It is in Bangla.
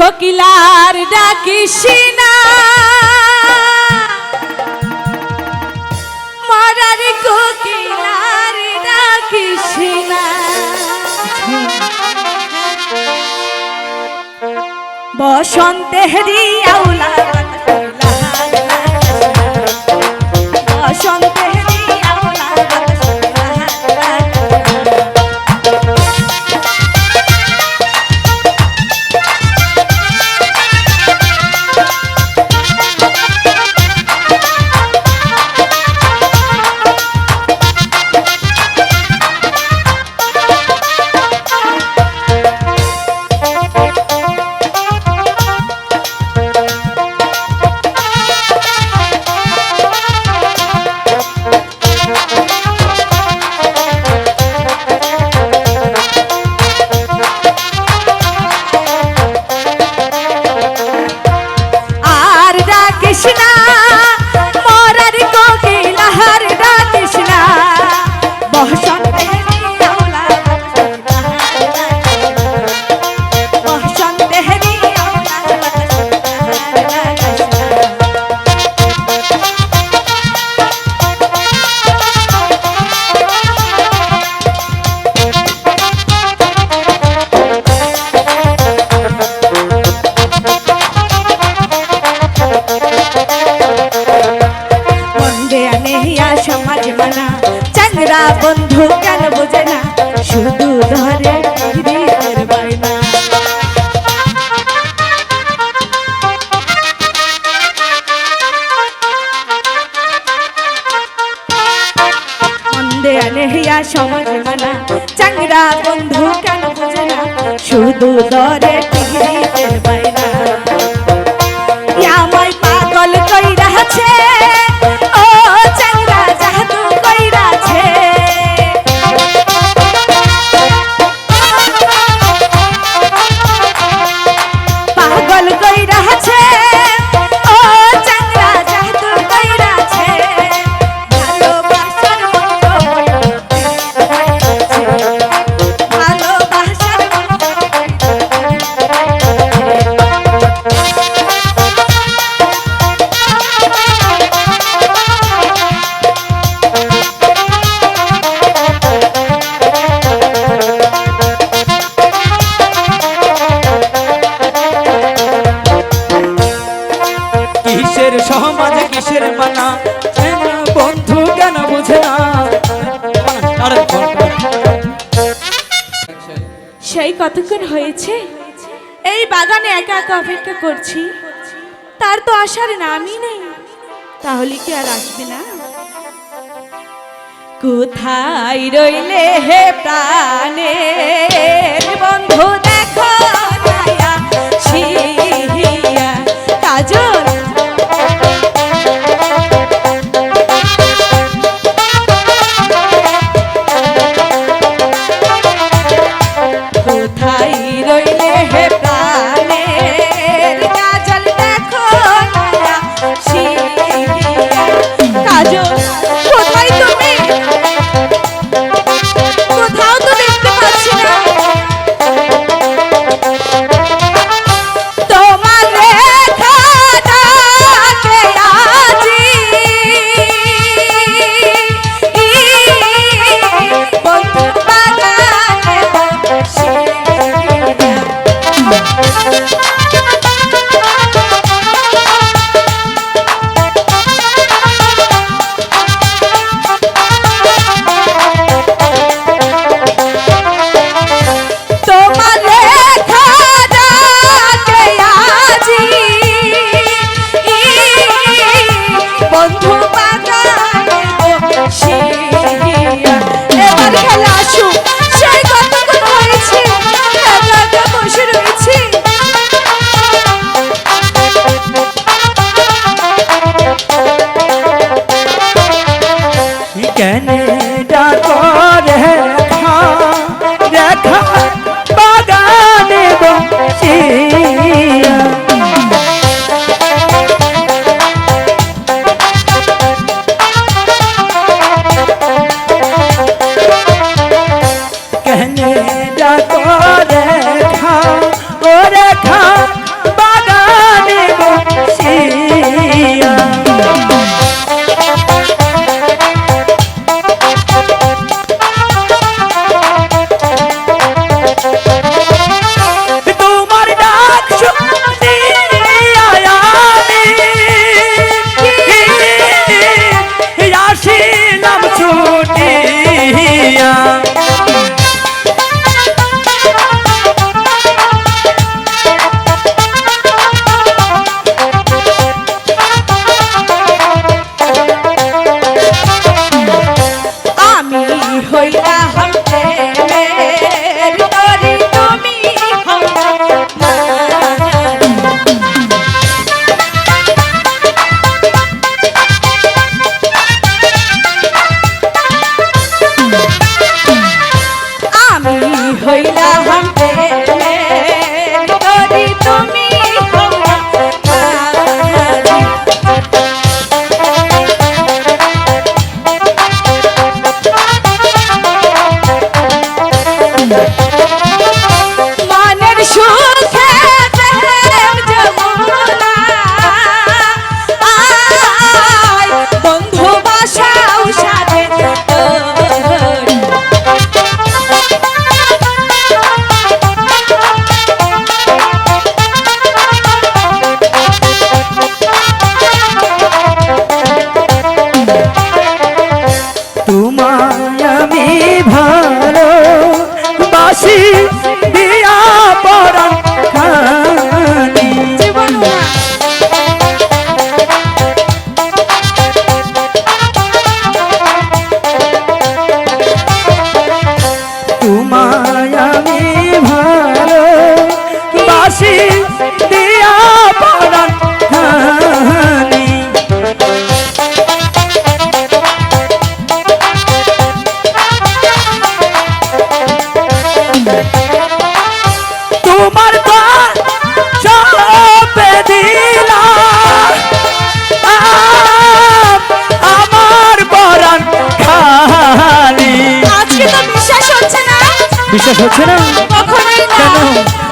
কোকিলার ডাকিসিনা। মরার কোকিলার ডাকিসিনা। বসন্তে হেরি আউলা বসন্তে বন্ধু কেন বোঝে না? শুধু ধরে আনেহিয়া সমাজ মানা। চাংরা বন্ধু কেন বোঝে না? শুধু ধরে হৃদয়ের সেই কতক্ষণ হয়েছে? এই বাগানে একা একা অপেক্ষা করছি। তার তো আসার নামই নেই। তাহলে কি আর আসবে না? কোথায় রইলে হে প্রাণে? কোথায় বিশ্বাস হচ্ছে না। বিশ্বাস হচ্ছে না? কখনোই না।